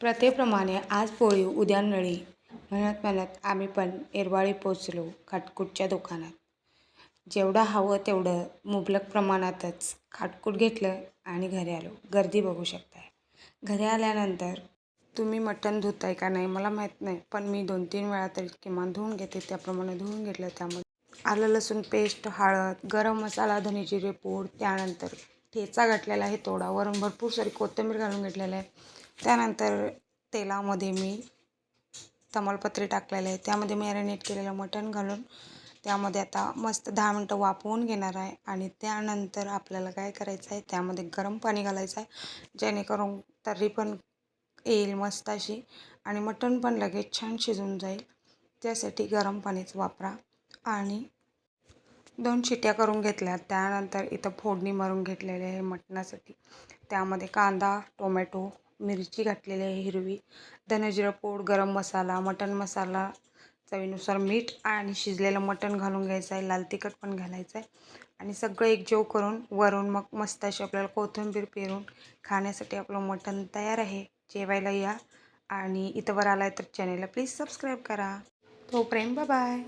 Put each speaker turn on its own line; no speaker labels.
प्रथेप्रमाणे आज पोळी उद्या नळी. म्हणत म्हणत आम्ही पण एरवाळी पोचलो खाटकूटच्या दुकानात. जेवढं हवं तेवढं मुबलक प्रमाणातच खाटकूट घेतलं आणि घरी आलो. गर्दी बघू शकताय. घरी आल्यानंतर तुम्ही मटण धुताय का नाही मला माहीत नाही पण मी दोन तीन वेळा तरी किमान धुवून घेते. त्याप्रमाणे धुवून घेतलं त्यामध्ये आलं लसूण पेस्ट हळद गरम मसाला धने जिरे पूड त्यानंतर ठेचा घातलेला आहे तोडावरून भरपूर सारी कोथिंबीर घालून घेतलेलं आहे. त्यानंतर तेलामध्ये मी तमालपत्री टाकलेलं आहे त्यामध्ये मॅरिनेट केलेलं मटण घालून त्यामध्ये आता मस्त दहा मिनटं वाफवून घेणार आहे आणि त्यानंतर आपल्याला काय करायचं आहे त्यामध्ये गरम पाणी घालायचं आहे. जेणेकरून तर्री पण येईल मस्त अशी आणि मटण पण लगेच छान शिजून जाईल. त्यासाठी गरम पाणीच वापरा आणि दोन शिट्या करून घेतल्या. त्यानंतर इथं फोडणी मारून घेतलेली आहे मटणासाठी. त्यामध्ये कांदा टोमॅटो मिरची घातलेली आहे हिरवी. धनेजिरं पोड गरम मसाला मटण मसाला चवीनुसार मीठ आणि शिजलेलं मटण घालून घ्यायचं आहे. लाल तिखट पण घालायचं आहे. आणि सगळं एकजीव करून वरून मग मस्त अशी आपल्याला कोथिंबीर पेरून खाण्यासाठी आपलं मटण तयार आहे. जेवायला या. आणि इथं वर आहे तर चॅनेलला प्लीज सबस्क्राईब करा. तो प्रेम बाय